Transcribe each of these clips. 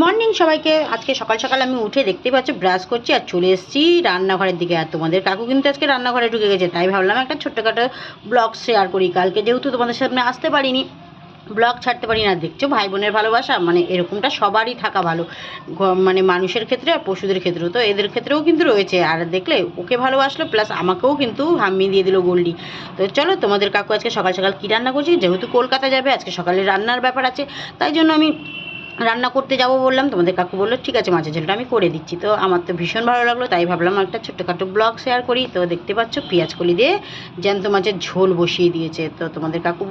Morning সবাইকে। আজকে সকাল সকাল আমি উঠে দেখতে পাচ্ছি ব্রাশ করছি আর চলে এসেছি রান্নাঘরের দিকে। আর তোমাদের কাকু কিন্তু আজকে রান্নাঘরে ঢুকে গেছে, তাই ভাবলাম একটা ছোট্টখাটো ব্লগ শেয়ার করি। কালকে যেহেতু তোমাদের সামনে আসতে পারিনি ব্লগ ছাড়তে পারি না দেখছ ভাই বোনের ভালোবাসা মানে এরকমটা সবারই থাকা ভালো। মানে মানুষের ক্ষেত্রে আর পশুদের ক্ষেত্রেও তো, এদের ক্ষেত্রেও কিন্তু রয়েছে। আর দেখলে ওকে ভালোবাসলো প্লাস আমাকেও কিন্তু হাম্মি দিয়ে দিল গোল্ডি। তো চলো, তোমাদের কাকু আজকে সকাল সকাল কী রান্না করছি? যেহেতু কলকাতা যাবে, আজকে সকালে রান্নার ব্যাপার আছে, তাই জন্য আমি রান্না করতে যাব বললাম, তোমাদের কাকু বলল, ঠিক আছে, মাছের ঝোলটা আমি করে দিচ্ছি। তো আমার তো ভীষণ ভালো লাগল, তাই ভাবলাম একটা ছোট্টখাটো ব্লগ শেয়ার করি। তো দেখতে পাচ্ছ কলি দিয়ে জ্যান্ত মাছের ঝোল বসিয়ে দিয়েছে। তো তোমাদের কাকু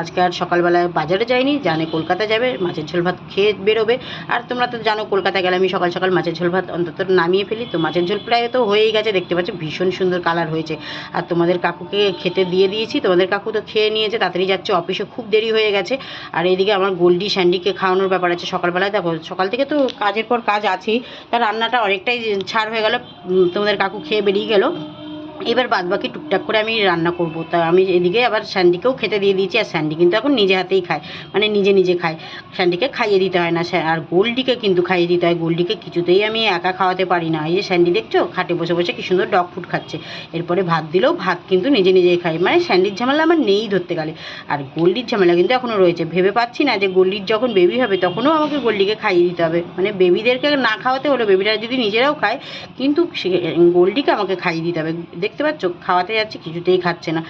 আজকে আর সকালবেলায় বাজারে যায়নি, জানে কলকাতা যাবে, মাছের ঝোল ভাত খেয়ে বেরোবে। আর তোমরা তো জানো কলকাতা গেলে আমি সকাল সকাল মাছের ঝোল ভাত অন্তত নামিয়ে ফেলি। তো মাছের ঝোল প্রায় তো হয়েই গেছে, দেখতে পাচ্ছ, ভীষণ সুন্দর কালার হয়েছে। আর তোমাদের কাকুকে খেতে দিয়ে দিয়েছি, তোমাদের কাকু তো খেয়ে নিয়েছে, তাড়াতাড়ি যাচ্ছে, অফিসে খুব দেরি হয়ে গেছে। আর এইদিকে আমার গোল্ডি, স্যান্ডিকে খাওয়ানোর ব্যাপার সকালবেলায়। দেখো, সকাল থেকে তো কাজের পর কাজ আছেই। তা রান্নাটা অনেকটাই ছাড় হয়ে গেল। তোমাদের কাকু খেয়ে বেরিয়ে গেল। এবার বাদ বাকি টুকটাক করে আমি রান্না করব। তা আমি এদিকে আবার স্যান্ডিকেও খেতে দিয়ে দিয়েছি, আর স্যান্ডি কিন্তু এখন নিজে হাতেই খায় মানে নিজে নিজে খায়। স্যান্ডিকে খাইয়ে দিতে হয় না আর গোল্ডিকে কিন্তু খাইয়ে দিতে হয়। গোল্ডিকে কিছুতেই আমি একা খাওয়াতে পারি না। এই যে স্যান্ডি দেখছ? খাটে বসে বসে কি সুন্দর ডগ ফুড খাচ্ছে। এরপরে ভাত দিলেও ভাত কিন্তু নিজে নিজেই খায়। মানে স্যান্ডির ঝামেলা আমার নেই ধরতে গেলে। আর গোল্ডির ঝামেলা কিন্তু এখনও রয়েছে। ভেবে পাচ্ছি না যে গোল্ডির যখন বেবি হবে তখনও আমাকে গোল্ডিকে খাইয়ে দিতে হবে। মানে বেবিদেরকে না খাওয়াতে হলো বেবিরা যদি নিজেরাও খায়, কিন্তু গোল্ডিকে আমাকে খাইয়ে দিতে হবে। দেখতে পাচ্ছ? খাওয়াতে যাচ্ছে, কিছুতেই খাচ্ছে না।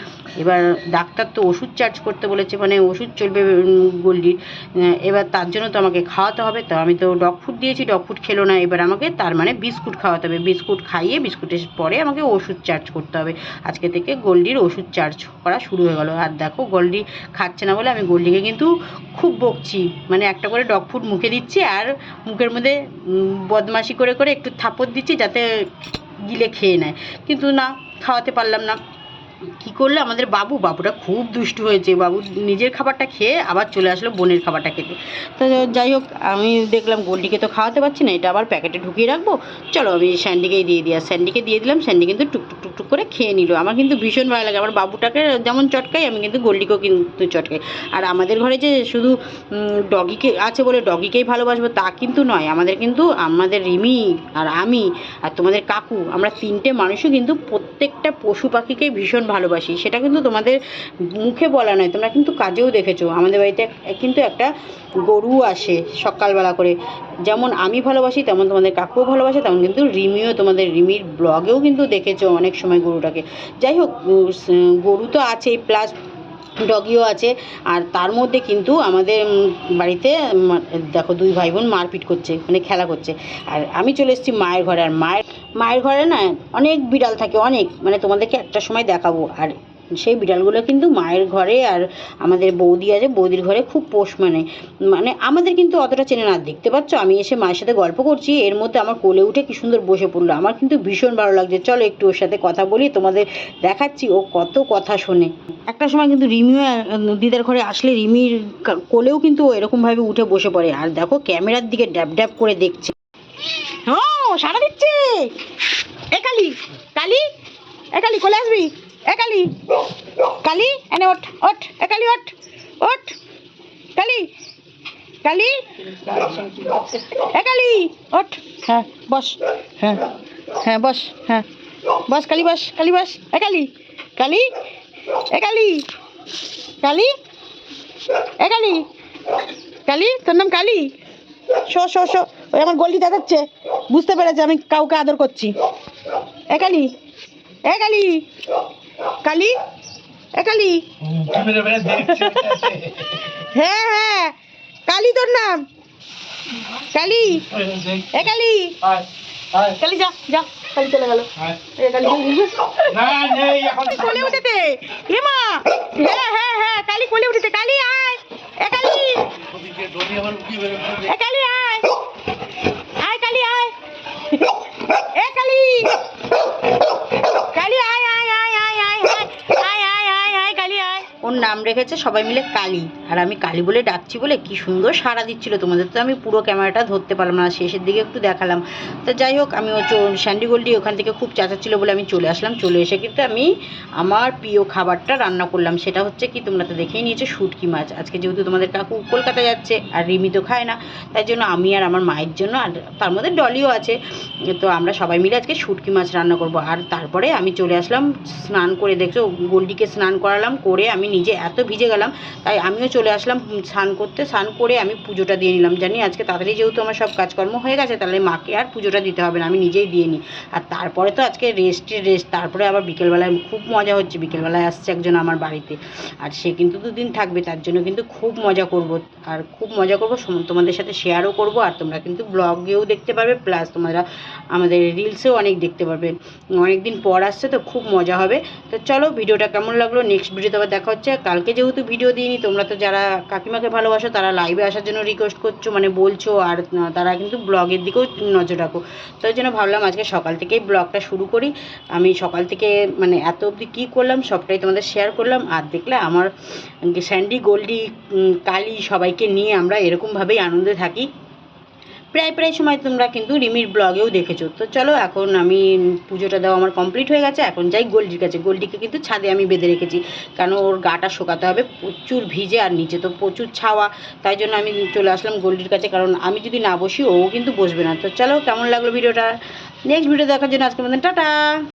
এবার ডাক্তার তো ওষুধ চার্জ করতে বলেছে মানে ওষুধ চলবে গোল্ডির এবার তার জন্য তো আমাকে খাওয়াতে হবে, তো আমি তো ডগ ফুড দিয়েছি ডগ ফুড খেলো না। এবার আমাকে তার মানে বিস্কুট খাওয়াতে হবে। বিস্কুট খাইয়ে, বিস্কুটের পরে আমাকে ওষুধ চার্জ করতে হবে। আজকে থেকে গোল্ডির ওষুধ চার্জ করা শুরু হয়ে গেলো। আর দেখো গোল্ডি খাচ্ছে না বলে আমি গোল্ডিকে কিন্তু খুব বকছি। মানে একটা করে ডগ ফুড মুখে দিচ্ছি আর মুখের মধ্যে বদমাশি করে করে একটু থাপড় দিচ্ছি যাতে গিলে খেয়ে নেয়। কিন্তু না খাওয়াতে পারলাম না। কী করল? আমাদের বাবু, বাবুটা খুব দুষ্টু হয়েছে। বাবু নিজের খাবারটা খেয়ে আবার চলে আসলো বোনের খাবারটা খেতে। তো যাই হোক, আমি দেখলাম গোল্ডিকে তো খাওয়াতে পারছি না, এটা আবার প্যাকেটে ঢুকিয়ে রাখব। চলো আমি স্যান্ডিকেই দিয়ে দিই। আর স্যান্ডিকে দিয়ে দিলাম, স্যান্ডি কিন্তু টুকটুক টুকটুক করে খেয়ে নিল। আমার কিন্তু ভীষণ ভালো লাগে। আমার বাবুটাকে যেমন চটকাই, আমি কিন্তু গোল্ডিকেও কিন্তু চটকাই। আর আমাদের ঘরে যে শুধু ডগিকে আছে বলে ডগিকেই ভালোবাসবো, তা কিন্তু নয়। আমাদের কিন্তু, আমাদের রিমি আর আমি আর তোমাদের কাকু, আমরা তিনটে মানুষও কিন্তু প্রত্যেকটা পশু পাখিকেই ভীষণ ভালোবাসি, সেটা কিন্তু তোমাদের মুখে বলা নয়, তোমরা কিন্তু কাজেও দেখেছ। আমাদের বাড়িতে কিন্তু একটা গরু আসে সকালবেলা করে। যেমন আমি ভালোবাসি, তেমন তোমাদের কাকুও ভালোবাসে, তেমন কিন্তু রিমিও তোমাদের, রিমির ব্লগেও কিন্তু দেখেছ অনেক সময় গরুটাকে। যাই হোক গরু তো আছেই প্লাস ডগিও আছে। আর তার মধ্যে কিন্তু আমাদের বাড়িতে দেখো দুই ভাই বোন মারপিট করছে মানে খেলা করছে। আর আমি চলে এসেছি মায়ের ঘরে। আর মায়ের মায়ের ঘরে না অনেক বিড়াল থাকে, অনেক। মানে তোমাদেরকে একটা সময় দেখাবো। আর সেই বিড়ালগুলো কিন্তু মায়ের ঘরে আর আমাদের বৌদি আছে, বৌদির ঘরে খুব পোষ মানে। মানে আমাদের কিন্তু অতটা চেনে না। দেখতে পাচ্ছ, আমি এসে মায়ের সাথে গল্প করছি, এর মধ্যে আমার কোলে উঠে কি সুন্দর বসে পড়ল। আমার কিন্তু ভীষণ ভালো লাগছে। চলো একটু ওর সাথে কথা বলি, তোমাদের দেখাচ্ছি, ও কত কথা শোনে। একটা সময় কিন্তু রিমিও দিদার ঘরে আসলে রিমির কোলেও কিন্তু এরকমভাবে উঠে বসে পড়ে। আর দেখো, ক্যামেরার দিকে ড্যাব ড্যাব করে দেখছে। ও সারা দিচ্ছে! এ কালি কালি, এ কালি, কোলে আসবি? এ কালি। কালি? এনে ওঠ ওঠ, এ কালি ওঠ ওঠ। কালি কালি। এ কালি, ওঠ। হ্যাঁ বস হ্যাঁ হ্যাঁ বস হ্যাঁ। বস, কালি বস কালি বস, এ কালি। কালি, এ কালি। কালি, এ কালি। তোর নাম কালি? শো শো শো, ওই আমার গল্লি দেখাচ্ছে। বুঝতে পেরেছে, আমি কাউকে আদর করছি। এ কালি এ কালি। কালি? এ কালি? হ্যাঁ হ্যাঁ। কালি তোর নাম? কালি? এ কালি? কালি যা যা। কালি চলে গেল। কালি উঠেতে এ মা হ্যাঁ হ্যাঁ হ্যাঁ। কালি কোলে উঠেতে কালি আয়। এ কালি। এ কালি আয়। রেখেছে সবাই মিলে কালি। আর আমি কালী বলে ডাকছি বলে কি সুন্দর সাড়া দিচ্ছিল তোমাদের। তো আমি পুরো ক্যামেরাটা ধরতে পারলাম না, শেষের দিকে একটু দেখালাম। তো যাই হোক, আমি ও চো- স্যান্ডি গোল্ডি ওখান থেকে খুব চাচাচ্ছিল বলে আমি চলে আসলাম। চলে এসে কিন্তু আমি আমার প্রিয় খাবারটা রান্না করলাম। সেটা হচ্ছে কি, তোমরা তো দেখেই নিয়েছো শুটকি মাছ। আজকে যেহেতু তোমাদের কাকু কলকাতা যাচ্ছে আর রিমি তো খায় না, তাই জন্য আমি আর আমার মায়ের জন্য আর তার মধ্যে ডলিও আছে। তো আমরা সবাই মিলে আজকে শুটকি মাছ রান্না করব। আর তারপরে আমি চলে আসলাম, স্নান করে দেখছ গোল্ডিকে স্নান করালাম, করে আমি নিজে এত ভিজে গেলাম, তাই আমিও চলে আসলাম স্নান করতে। স্নান করে আমি পুজোটা দিয়ে নিলাম। জানি আজকে তাড়াতাড়ি যেহেতু আমার সব কাজকর্ম হয়ে গেছে, তাহলে মাকে আর পুজোটা দিতে হবে না, আমি নিজেই দিয়ে নিই। আর তারপরে তো আজকে রেস্টের রেস্ট তারপরে আবার বিকেলবেলায় খুব মজা হচ্ছে। বিকেলবেলায় আসছে একজন আমার বাড়িতে। আর সে কিন্তু দুদিন থাকবে, তার জন্য কিন্তু খুব মজা করব। আর খুব মজা করব তোমাদের সাথে শেয়ারও করব। আর তোমরা কিন্তু ব্লগেও দেখতে পারবে প্লাস তোমরা আমাদের রিলসেও অনেক দেখতে পারবে। অনেক দিন পর আসছে তো খুব মজা হবে। তো চলো, ভিডিওটা কেমন লাগল? নেক্সট ভিডিওতে আবার দেখা হচ্ছে। কালকে যেহেতু ভিডিও দিইনি, তোমরা তো যারা কাকিমাকে ভালোবাসো, তারা লাইভে আসার জন্য রিকোয়েস্ট করছ মানে বলছো, আর তারা কিন্তু ব্লগের দিকেও নজর রাখো। তো ওই জন্য ভাবলাম আজকে সকাল থেকেই ব্লগটা শুরু করি। আমি সকাল থেকে মানে এত অবধি কী করলাম, সবটাই তোমাদের শেয়ার করলাম। আর দেখলে আমার স্যান্ডি গোল্ডি কালি সবাইকে নিয়ে আমরা এরকমভাবেই আনন্দে থাকি। প্রায় প্রায় সময় তোমরা কিন্তু রিমির ব্লগেও দেখেছ। তো চলো এখন আমি পুজোটা দেওয়া আমার কমপ্লিট হয়ে গেছে, এখন যাই গোল্ডির কাছে। গোল্ডিকে কিন্তু ছাদে আমি বেঁধে রেখেছি, কারণ ওর গাটা শোকাতে হবে, প্রচুর ভিজে আর নিচে তো প্রচুর ছাওয়া, তাই জন্য আমি চলে আসলাম গোল্ডির কাছে, কারণ আমি যদি না বসি ও কিন্তু বসবে না। তো চলো, কেমন লাগল ভিডিওটা? নেক্সট ভিডিও দেখার জন্য আজকে মতন, টাটা!